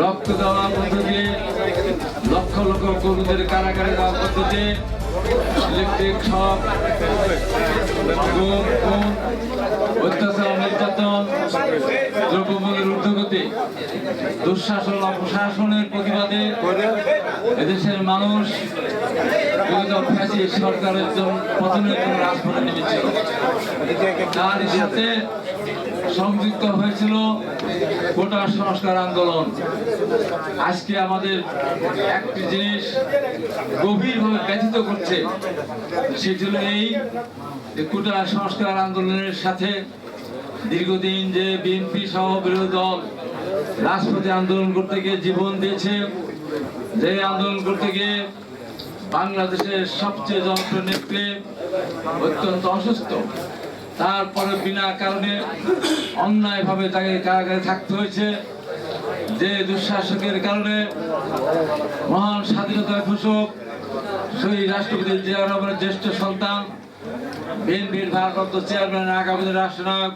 রক্ত মধ্য দিয়ে লক্ষ লক্ষ কর্মীদের কারাগারে মধ্য দিয়ে ইলেকট্রিক শক অত্যাচার, নির্যাতন, দ্রব্যমূল্যের ঊর্ধ্বগতি, দুঃশাসন, অপশাসনের প্রতিবাদে এদেশের মানুষ সরকারের জন্য পতনের জন্য রাজপথে নেমেছিল। তার সাথে সংযুক্ত হয়েছিল কোটা সংস্কার আন্দোলন। আজকে আমাদের একটি জিনিস গভীরভাবে ব্যথিত করছে হলো এই কোটা সংস্কার আন্দোলনের সাথে দীর্ঘদিন যে বিএনপি সহ বিরোধী দল রাষ্ট্রপতি আন্দোলন করতে গিয়ে জীবন দিয়েছে, যে আন্দোলন করতে গিয়ে বাংলাদেশের সবচেয়ে জনপ্রিয় নেত্রী অত্যন্ত অসুস্থ। তারপরে বিনা কারণে অন্যায়ভাবে তাকে কারাগারে থাকতে হয়েছে। যে দুঃশাসকের কারণে মহান স্বাধীনতার ঘোষক শহীদ রাষ্ট্রপতি জিয়া রহমানের জ্যেষ্ঠ সন্তান, বিএনপির ভারপ্রাপ্ত চেয়ারম্যান আগামী রাষ্ট্রনায়ক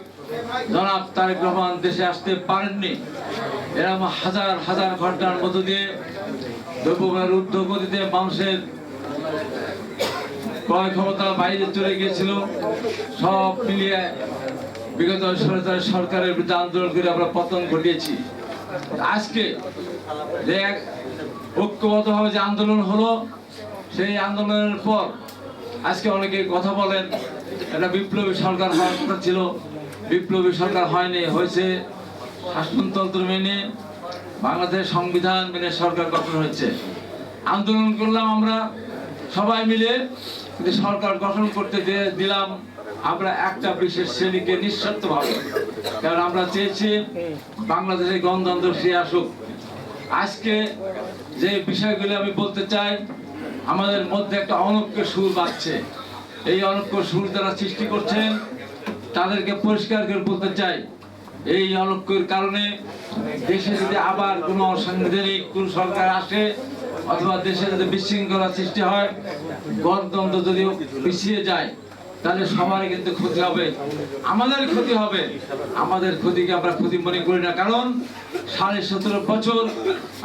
জনাব তারেক রহমান দেশে আসতে পারেননি। এরকম হাজার হাজার ঘটনার মধ্য দিয়ে দ্রব্যমূল্যের ঊর্ধ্বগতিতে মানুষের ক্রয় ক্ষমতা বাইরে চলে গিয়েছিল। সব মিলিয়ে বিগত সরকার সরকারের বিরুদ্ধে আন্দোলন করে আমরা পতন ঘটিয়েছি। আজকে যে এক ঐক্যবদ্ধভাবে যে আন্দোলন হলো, সেই আন্দোলনের পর আজকে অনেকে কথা বলেন, এটা বিপ্লবী সরকার হওয়ার কথা ছিল। বিপ্লবী সরকার হয়নি, হয়েছে শাসনতন্ত্র মেনে বাংলাদেশ সংবিধান মেনে সরকার গঠন হয়েছে। আন্দোলন করলাম আমরা সবাই মিলে। কিন্তু সরকার গঠন করতে দিলাম, আমরা একটা বিশেষ শ্রেণীকে নিঃস্বার্থভাবে। কারণ আমরা চেয়েছি বাংলাদেশে গণতন্ত্র ফিরে আসুক। আজকে যে বিষয়গুলো আমি বলতে চাই, আমাদের মধ্যে একটা অনৈক্য সুর বাজছে। এই অনৈক্য সুর যারা সৃষ্টি করছেন, তাদেরকে পরিষ্কার করে বলতে চাই, এই অনৈক্যের কারণে দেশে যদি আবার কোনো অসাংবিধানিক কোন সরকার আসে অথবা দেশে যদি বিশৃঙ্খলা সৃষ্টি হয়, গণতন্ত্র যদি পিছিয়ে যায়, তাহলে সবারই কিন্তু ক্ষতি হবে, আমাদের ক্ষতি হবে। আমাদের ক্ষতিকে আমরা ক্ষতি মনে করি না, কারণ সাড়ে সতেরো বছর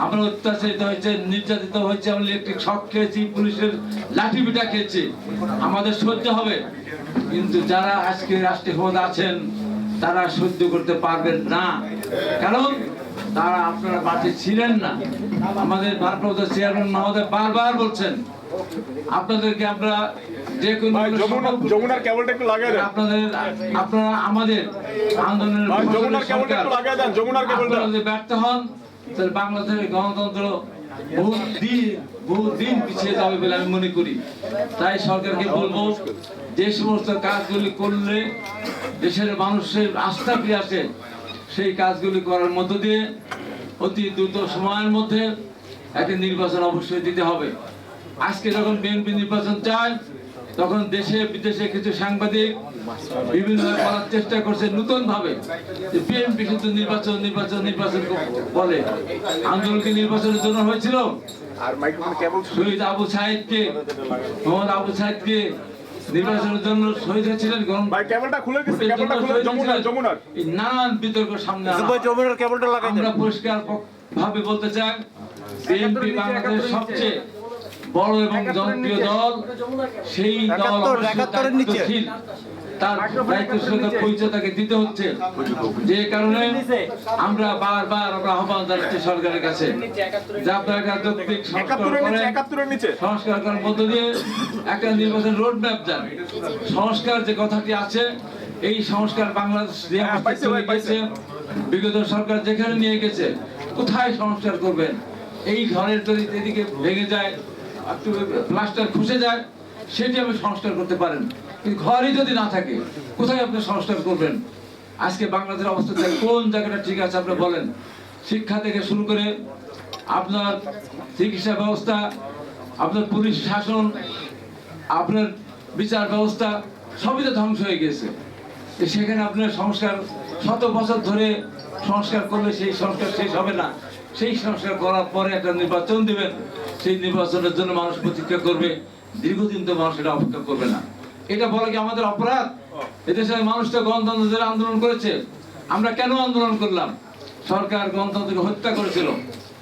আমরা অত্যাচারিত হয়েছে, নির্যাতিত হয়েছে, আমরা ইলেকট্রিক শক খেয়েছি, পুলিশের লাঠি পিটা খেয়েছি। আমাদের সহ্য হবে, কিন্তু যারা আজকে রাষ্ট্রীয় ক্ষমতা আছেন, তারা সহ্য করতে পারবেন না। কারণ তারা আপনারা মাঠে ছিলেন না। আমাদের ভারপ্রাপ্ত চেয়ারম্যান মহোদয় বারবার বলছেন আপনাদেরকে আমরা যে কোনো যমুনার কেবলটা একটু লাগিয়ে দেন। আপনাদের আপনারা আমাদের আন্দোলনের যমুনার কেবলটা একটু লাগিয়ে দেন যমুনার কেবলটা। যদি ব্যর্থ হন তাহলে বাংলাদেশের গণতন্ত্র বহু দিন বহু দিন পিছিয়ে যাবে বলে আমি মনে করি। তাই সরকারকে বলব যে সমস্ত কাজগুলি করলে দেশের মানুষের আস্থা ফিরে আসে সেই কাজগুলি করার মধ্য দিয়ে অতি দ্রুত সময়ের মধ্যে একটা নির্বাচন অবশ্যই দিতে হবে। আজকে যখন বিএনপি নির্বাচন চায় তখন দেশে বিদেশে কিছু সাংবাদিক বিভিন্ন বলার চেষ্টা করছে নতুন ভাবে বিএনপি কিন্তু নির্বাচন নির্বাচন নির্বাচন বলে। আন্দোলন কি নির্বাচনের জন্য হয়েছিল? আর মাইক্রোফোন কেবল শহীদ আবু সাহেবকে মোহাম্মদ আবু সাহেবকে নির্বাচনের জন্য শহীদ হয়েছিলেন ভাই কেবলটা খুলে দিচ্ছে কেবলটা খুলে যমুনার যমুনার। এই নানান বিতর্ক সামনে হয়। যমুনার কেবলটা লাগাই আমরা পরিষ্কার ভাবে বলতে চাই বিএনপি বাংলাদেশের সবচেয়ে বড় এবং জনপ্রিয় দল সেই দল একাত্তরের নিচে। তার দায়িত্বশীলতার পরিচয় তাকে দিতে হচ্ছে। যে কারণে আমরা বারবার আমরা আহ্বান জানাচ্ছি সরকারের কাছে যে আপনারা একটা যৌক্তিক সংস্কার করেন সংস্কার করার মধ্য দিয়ে একটা নির্বাচন রোড ম্যাপ যান সংস্কার যে কথাটি আছে এই সংস্কার বাংলাদেশ হ্যাঁ। গেছে। বিগত সরকার যেখানে নিয়ে গেছে কোথায় সংস্কার করবেন? এই ঘরের যদি এদিকে ভেঙে যায় প্লাস্টার খুসে যায় সেটি আপনি সংস্কার করতে পারেন। কিন্তু ঘরই যদি না থাকে, কোথায় আপনি সংস্কার করবেন? আজকে বাংলাদেশের অবস্থা কোন জায়গাটা ঠিক আছে আপনি বলেন? শিক্ষা থেকে শুরু করে আপনার চিকিৎসা ব্যবস্থা, আপনার পুলিশ শাসন, আপনার বিচার ব্যবস্থা, সবই তো ধ্বংস হয়ে গেছে। সেখানে আপনার সংস্কার, শত বছর ধরে সংস্কার করলে সেই সংস্কার শেষ হবে না। সেই সংস্কার করার পরে একটা নির্বাচন দিবেন। সেই নির্বাচনের জন্য মানুষ প্রতীক্ষা করবে, দীর্ঘদিন তো মানুষ এটা অপেক্ষা করবে না। এটা বলে কি আমাদের অপরাধ? এদেশের মানুষ তো গণতন্ত্র আন্দোলন করেছে আমরা কেন আন্দোলন করলাম? সরকার গণতন্ত্রকে হত্যা করেছিল।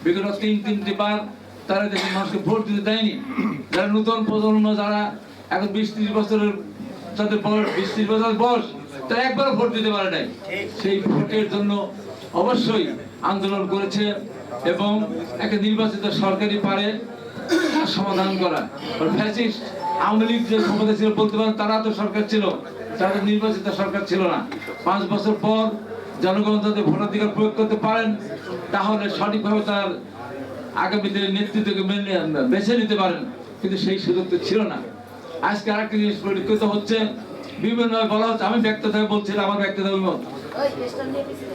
বিগত তিন তিনটি বার তারা দেশের মানুষকে ভোট দিতে দেয়নি। যারা নতুন প্রজন্ম যারা এখন বিশ ত্রিশ বছরের তাদের বয়স বিশ ত্রিশ বছর বয়স তারা একবার ভোট দিতে পারে নাই। সেই ভোটের জন্য অবশ্যই আন্দোলন করেছে এবং একটা নির্বাচিত সরকারি পারে সমাধান করা। ফ্যাসিস্ট আওয়ামী লীগ যে ক্ষমতা ছিল বলতে পারেন তারা তো সরকার ছিল তাদের নির্বাচিত সরকার ছিল না। পাঁচ বছর পর জনগণ যাতে ভোটাধিকার প্রয়োগ করতে পারেন তাহলে সঠিকভাবে তার আগামী দিনের নেতৃত্বকে মেনে- বেছে নিতে পারেন। কিন্তু সেই সুযোগ তো ছিল না। আজকে আরেকটা জিনিস পরিকৃত হচ্ছে বিভিন্ন বলা হচ্ছে আমি ব্যক্তিগতভাবে বলছি এটা আমার ব্যক্তিগত অভিমত পিছিয়ে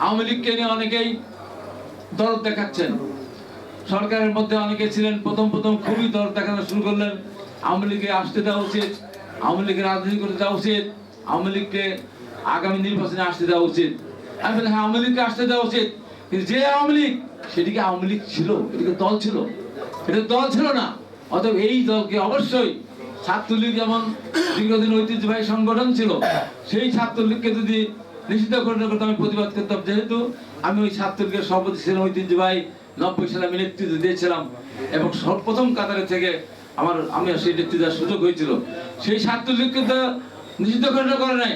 আওয়ামী লীগকে নিয়ে অনেকেই দরদ দেখাচ্ছেন। সরকারের মধ্যে অনেকে ছিলেন প্রথম প্রথম খুবই দরদ দেখানো শুরু করলেন। আওয়ামী লীগে আসতে দেওয়া উচিত, আওয়ামী লীগের রাজনীতি করতে দেওয়া উচিত, আওয়ামী লীগকে আগামী নির্বাচনে আসতে দেওয়া উচিত। আমি হ্যাঁ আওয়ামী লীগকে আসতে দেওয়া উচিত, কিন্তু যে আওয়ামী লীগ সেটিকে আওয়ামী লীগ ছিল? এটিকে দল ছিল? এটা দল ছিল না। অতএব এই দলকে অবশ্যই ছাত্রলীগ যেমন দীর্ঘদিন ঐতিহ্যবাহী সংগঠন ছিল, সেই ছাত্রলীগকে যদি নিষিদ্ধ করে করতে আমি প্রতিবাদ করতাম, যেহেতু আমি ওই ছাত্রলীগের সভাপতি ছিলাম, ঐতিহ্যবাহী নব্বই সালে আমি নেতৃত্ব দিয়েছিলাম, এবং সর্বপ্রথম কাতারে থেকে আমার, আমি সেই নেতৃত্ব দেওয়ার সুযোগ হয়েছিল, সেই ছাত্রলীগকে তো নিষিদ্ধ ঘোষণা করে নাই।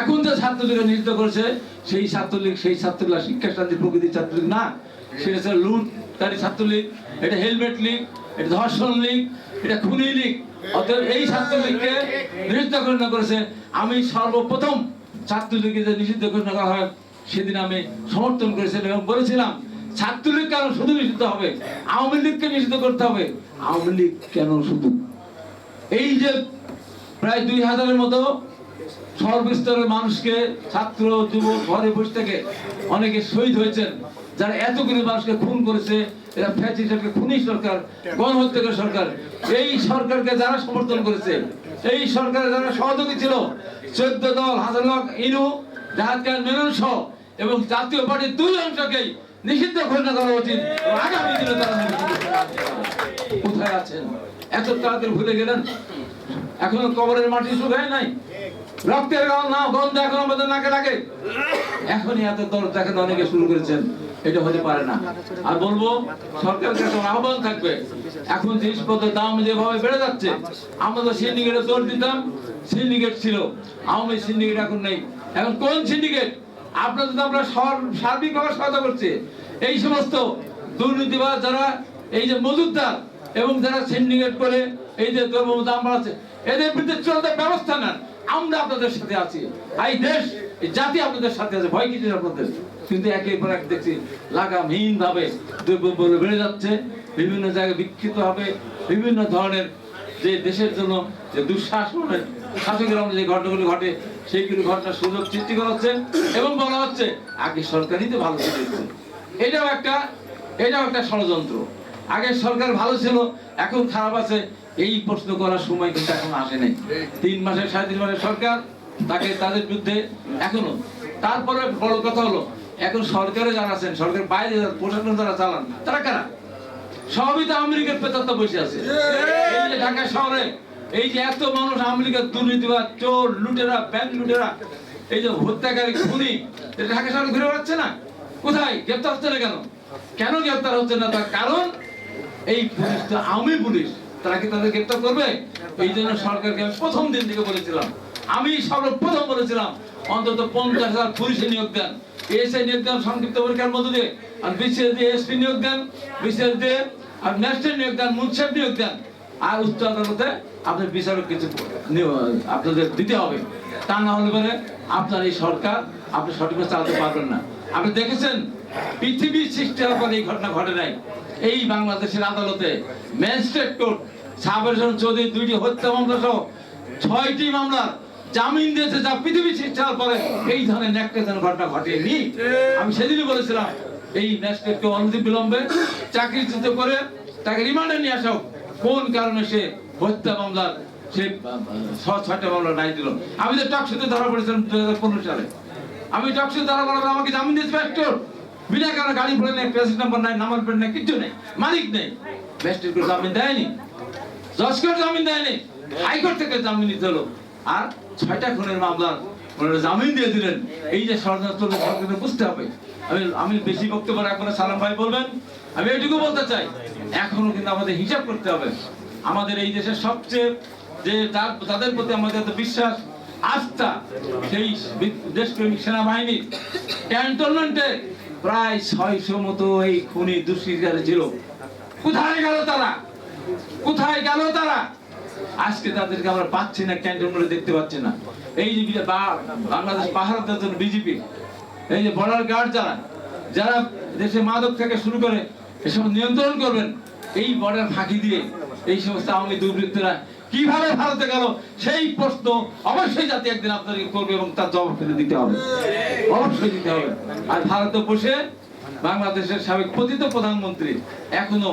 এখন যে ছাত্রলীগকে নিষিদ্ধ করেছে, সেই ছাত্রলীগ সেই ছাত্রলীগ শিক্ষা শান্তি প্রকৃতির ছাত্রলীগ না। সেটা হচ্ছে লুটকারী ছাত্রলীগ এটা হেলমেট লীগ, এটা ধর্ষণ লীগ, এটা খুনি লীগ। অতএব এই ছাত্রলীগকে নিষিদ্ধ ঘোষণা করেছে। আমি সর্বপ্রথম ছাত্রলীগকে যে নিষিদ্ধ ঘোষণা করা হয়, সেদিন আমি সমর্থন করেছিলাম এবং বলেছিলাম কেন শুধু নিষিদ্ধ হবে? আওয়ামী লীগকে নিষিদ্ধ করতে হবে? আওয়ামী লীগ কেন শুধু? এই যে প্রায় দুই হাজারের মতো সর্বস্তরের মানুষকে, ছাত্র, যুবক, ঘরে বসে থেকে অনেকে শহীদ হয়েছেন, যারা এতগুলি মানুষকে খুন করেছে, এরা ফ্যাসিস্টকে খুনি সরকার, গণহত্যাকার সরকার। এই সরকারকে যারা সমর্থন করেছে, এই সরকারের যারা সহযোগী ছিল, চোদ্দ দল, হাজার লাখ ইনু জাহাজ মেনন সহ এবং জাতীয় পার্টির দুই অংশকেই নিষিদ্ধ ঘোষণা করা উচিত। আগামী দিনে তারা। কোথায় আছেন? এত তাড়াতাড়ি ভুলে গেলেন? এখনও কবরের মাটি শুকায় নাই? রক্তের না, গন্ধ আমাদের নাকে লাগে? এখনই এত দেখাতে অনেকে শুরু করেছেন। এটা হতে পারে না। আর বলব, সরকারের কাছে আমার আহ্বান থাকবে, এখন জিনিসপত্রের দাম যেভাবে বেড়ে যাচ্ছে, আমরা তো সিন্ডিকেটে দৌড় দিতাম সিন্ডিকেট ছিল। আওয়ামী সিন্ডিকেট এখন নেই। এখন কোন সিন্ডিকেট আপনাদের তো আমরা সার্বিকভাবে সহায়তা এই সমস্ত দুর্নীতিবাজ যারা, এই যে মজুদদার এবং যারা সিন্ডিকেট করে, এই যে দ্রব্য এদের বিরুদ্ধে ব্যবস্থা নেন। আমরা আপনাদের সাথে আছি। এই দেশ, এই জাতি আপনাদের সাথে আছে। ভয় কিছু আপনাদের? কিন্তু একের পর এক দেখছি লাগামহীন ভাবে দ্রব্যমূল্য বেড়ে যাচ্ছে। বিভিন্ন জায়গায় বিক্ষিপ্ত হবে। বিভিন্ন ধরনের যে দেশের জন্য যে দুঃশাসনের শাসকের আমলে যে ঘটনাগুলি ঘটে সেইগুলি ঘটনার সুযোগ সৃষ্টি করা হচ্ছে এবং বলা হচ্ছে আগে সরকারই তো ভালো করেছে এটাও একটা এটাও একটা ষড়যন্ত্র। আগে সরকার ভালো ছিল, এখন খারাপ আছে, এই প্রশ্ন করার সময় কিন্তু এখন আসে নাই। তিন মাসের, সাড়ে তিন মাসের সরকার তাকে তাদের বিরুদ্ধে এখনও। তারপরে বড় কথা হলো, এখন সরকারে যারা আছেন, সরকার বাইরে যারা, প্রশাসন যারা চালান, তারা কারা? সবই তো আমেরিকার পেতাত্তা বসে আছে। এই যে ঢাকা শহরে এই যে এত মানুষ আমেরিকার দুর্নীতিবাদ চোর লুটেরা ব্যাংক লুটেরা এই যে হত্যাকারী খুনি ঢাকা শহরে ঘুরে বেড়াচ্ছে না? কোথায়? গ্রেপ্তার হচ্ছে না কেন? কেন গ্রেপ্তার হচ্ছে না? তার কারণ এই পুলিশ তো আমি পুলিশ। তারা কি তাদের গ্রেপ্তার করবে? এই জন্য সরকারকে আমি প্রথম দিন থেকে বলেছিলাম। আমি সর্বপ্রথম বলেছিলাম অন্তত পঞ্চাশ হাজার পুলিশে নিয়োগ দেন। এসআই নিয়োগ দেন সংক্ষিপ্ত পরীক্ষার মধ্য দিয়ে। আর বিশেষ দিয়ে এসপি নিয়োগ দেন বিশেষ দিয়ে ম্যাজিস্ট্রেট নিয়োগ দেন নিয়োগ দেন আর উচ্চ আদালতে আপনার বিচারক কিছু আপনাদের দিতে হবে। তা না হলে পরে আপনার এই সরকার আপনি সঠিকভাবে চালাতে পারবেন না। আপনি দেখেছেন পৃথিবীর সৃষ্টি হওয়ার পরে এই ঘটনা ঘটে নাই। এই বাংলাদেশের আদালতে ম্যাজিস্ট্রেট কোর্ট চৌধুরী দুইটি হত্যা মামলা সহ ছয়টি মামলা জামিন দিয়েছে যা পৃথিবী সৃষ্টি হওয়ার পরে এই ধরনের ন্যাক্টেশন ঘটনা ঘটেনি। আমি সেদিনই বলেছিলাম এই অনতি বিলম্বে চাকরিচ্যুত করে তাকে রিমান্ডে নিয়ে আসা। কোন কারণে সে হত্যা মামলার, সে ছ- ছয়টা মামলা নাই দিল? আমি তো টকশোতে ধরা পড়েছিলাম দু হাজার পনেরো সালে। আমি টকশো ধরা পড়ার আমাকে জামিন দিয়েছে ম্যাজিস্ট্রেট বিনা কারণে গাড়ি পড়ে নেই প্রেসিড নাম্বার নাই নাম্বার প্লেট নেই, কিচ্ছু নেই। মালিক নেই। ম্যাজিস্ট্রেট জামিন দেয়নি। জজ কোর্ট জামিন দেয়নি। হাইকোর্ট থেকে জামিন নিতে হলো। আর ছয়টা খুনের মামলার জামিন দিয়ে দিলেন। এই যে ষড়যন্ত্র বুঝতে হবে। আমি আমি বেশি বক্তব্য রাখব সালাম ভাই বলবেন। আমি এটুকু বলতে চাই, এখনও কিন্তু আমাদের হিসাব করতে হবে। আমাদের এই দেশের সবচেয়ে যে যার- যাদের প্রতি আমাদের এত বিশ্বাস, আস্থা, সেই দেশপ্রেমিক সেনাবাহিনীর ক্যান্টনমেন্টে প্রায় ছয়শো মতো এই খুনি দুষ্কৃতিকারী ছিল কোথায় গেল তারা? কোথায় গেল তারা? আজকে তাদেরকে আমরা পাচ্ছি না ক্যান্টনমেন্টে দেখতে পাচ্ছি না। এই যে বাংলাদেশ পাহাড় জন্য বিজেপি, এই যে বর্ডার গার্ড যারা যারা দেশে মাদক থেকে শুরু করে এসব নিয়ন্ত্রণ করবেন, এই বর্ডার ফাঁকি দিয়ে এই সমস্ত আওয়ামী দুর্বৃত্তরা কীভাবে ভারতে গেল, সেই প্রশ্ন অবশ্যই জাতি একদিন আপনাদেরকে করবে এবং তার জবাব ফেলে দিতে হবে। অবশ্যই দিতে হবে। আর ভারতে বসে বাংলাদেশের সাবেক পতিত প্রধানমন্ত্রী এখনও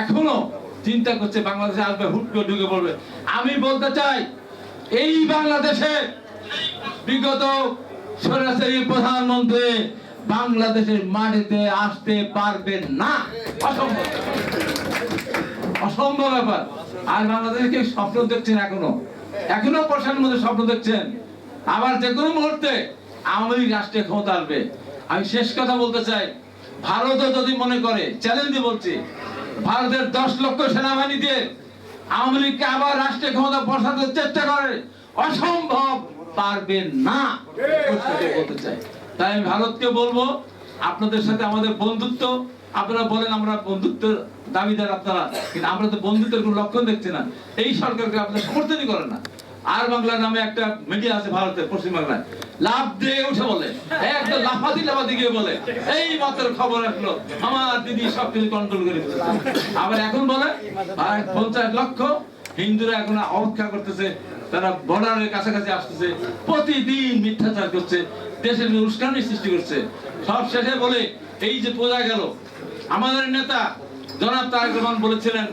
এখনও চিন্তা করছে, বাংলাদেশে আসবে, হুট করে ঢুকে পড়বে। আমি বলতে চাই, এই বাংলাদেশে বিগত সরাসরি প্রধানমন্ত্রী বাংলাদেশের মাটিতে আসতে পারবেন না। অসম্ভব। ব্যাপার। আর বাংলাদেশকে স্বপ্ন দেখছেন এখনও? এখনও প্রশাসনের মধ্যে স্বপ্ন দেখছেন? আবার যে কোনো মুহূর্তে আওয়ামী রাষ্ট্রে ক্ষমতা আসবে। আমি শেষ কথা বলতে চাই, ভারতও যদি মনে করে চ্যালেঞ্জ বলছি ভারতের দশ লক্ষ সেনাবাহিনী দিয়ে আওয়ামী লীগকে আবার রাষ্ট্রীয় ক্ষমতা বসাতে চেষ্টা করে, অসম্ভব না। তাই আমি ভারতকে বলব, আপনাদের সাথে আমাদের বন্ধুত্ব, আপনারা বলেন আমরা বন্ধুত্বের দাবিদার আপনারা, কিন্তু আমরা তো বন্ধুত্বের কোনো লক্ষণ দেখছি না। এই সরকারকে আপনারা সমর্থনই করেন না। আর বাংলা নামে একটা মিডিয়া আছে ভারতের পশ্চিম বাংলায় লাভ দিয়ে উঠে বলে একদম লাফাতি লাফাতি গিয়ে বলে, এই মাত্র খবর আসলো, আমার দিদি সবকিছু কন্ট্রোল করে আবার এখন বলে পঞ্চাশ লক্ষ, হিন্দুরা এখন অপেক্ষা করতেছে, তারা বর্ডারের কাছাকাছি আসতেছে, প্রতিদিন মিথ্যাচার করছে, দেশের উস্কানি সৃষ্টি করছে। সব শেষে বলে, এই যে পূজা গেল। আমাদের নেতা জনাব তারেক রহমান বলেছিলেন,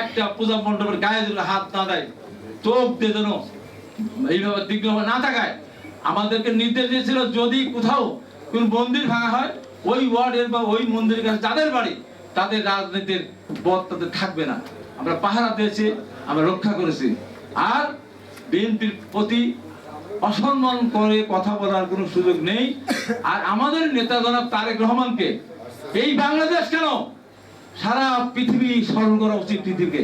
একটা পূজা মণ্ডপের গায়ে যদি হাত না দেয় চোখ দিয়ে যেন এইভাবে দিগ্ন না থাকায়। আমাদেরকে নির্দেশ দিয়েছিল, যদি কোথাও কোন মন্দির ভাঙা হয়, ওই ওয়ার্ডের বা ওই মন্দিরের কাছে যাদের বাড়ি, তাদের রাজনীতির পথ তাদের থাকবে না। আমরা পাহারা দিয়েছি, আমরা রক্ষা করেছি। আর বিএনপির প্রতি অসম্মান করে কথা বলার কোনো সুযোগ নেই। আর আমাদের নেতা জনাব তারেক রহমানকে, এই বাংলাদেশ কেন সারা পৃথিবী স্মরণ করা উচিত পৃথিবীকে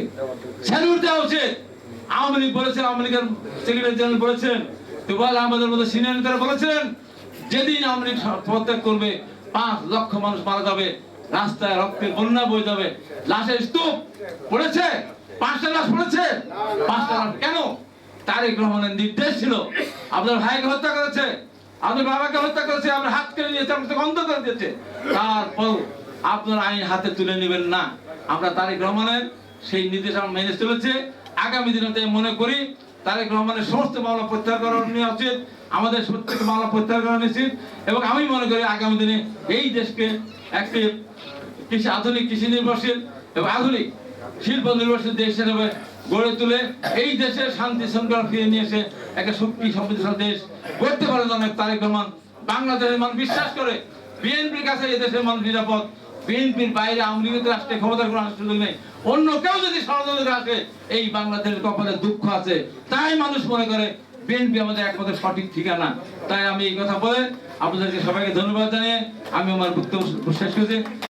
স্যালুট দেওয়া উচিত। আওয়ামী লীগ বলেছেন আওয়ামী লীগের সেক্রেটারি জেনারেল বলেছেন তুবাল আহমদের মতো সিনিয়র নেতারা বলেছিলেন যেদিন আওয়ামী লীগ পদত্যাগ করবে, পাঁচ লক্ষ মানুষ মারা যাবে, রাস্তায় রক্তের বন্যা বয়ে যাবে, লাশের স্তূপ পড়েছে, পাঁচটা লাশ পড়েছে, পাঁচটা লাশ কেন? তারেক রহমানের নির্দেশ ছিল, আপনার ভাইকে হত্যা করেছে, আপনার বাবাকে হত্যা করেছে, আপনার হাত কেড়ে নিয়েছে, আপনার বন্ধ করে দিয়েছে তারপর আপনার আইন হাতে তুলে নেবেন না। আমরা তারেক রহমানের সেই নির্দেশ আমরা মেনে চলেছে আগামী দিনে তাই মনে করি, তারেক রহমানের সমস্ত মামলা প্রত্যাহার করা নেওয়া উচিত, আমাদের প্রত্যেক মামলা প্রত্যাহার করা উচিত এবং আমি মনে করি আগামী দিনে এই দেশকে একটি কৃষি, আধুনিক কৃষি নির্ভরশীল এবং আধুনিক শিল্প নির্ভরশীল দেশ হিসেবে গড়ে তুলে এই দেশের শান্তি শৃঙ্খলা ফিরে নিয়ে এসে একটা শক্তি সমৃদ্ধশালী দেশ গড়তে পারে অনেক তারেক রহমান। বাংলাদেশের মানুষ বিশ্বাস করে বিএনপির কাছে এই দেশের মানুষ নিরাপদ। বিএনপির বাইরে আওয়ামী লীগের রাষ্ট্রে ক্ষমতার কোনো সুযোগ নেই। অন্য কেউ যদি ষড়যন্ত্র রাখে, এই বাংলাদেশের কপালে দুঃখ আছে। তাই মানুষ মনে করে, বিএনপি আমাদের একমাত্র সঠিক ঠিকানা। তাই আমি এই কথা বলে আপনাদেরকে সবাইকে ধন্যবাদ জানিয়ে আমি আমার বক্তব্য শেষ করছি।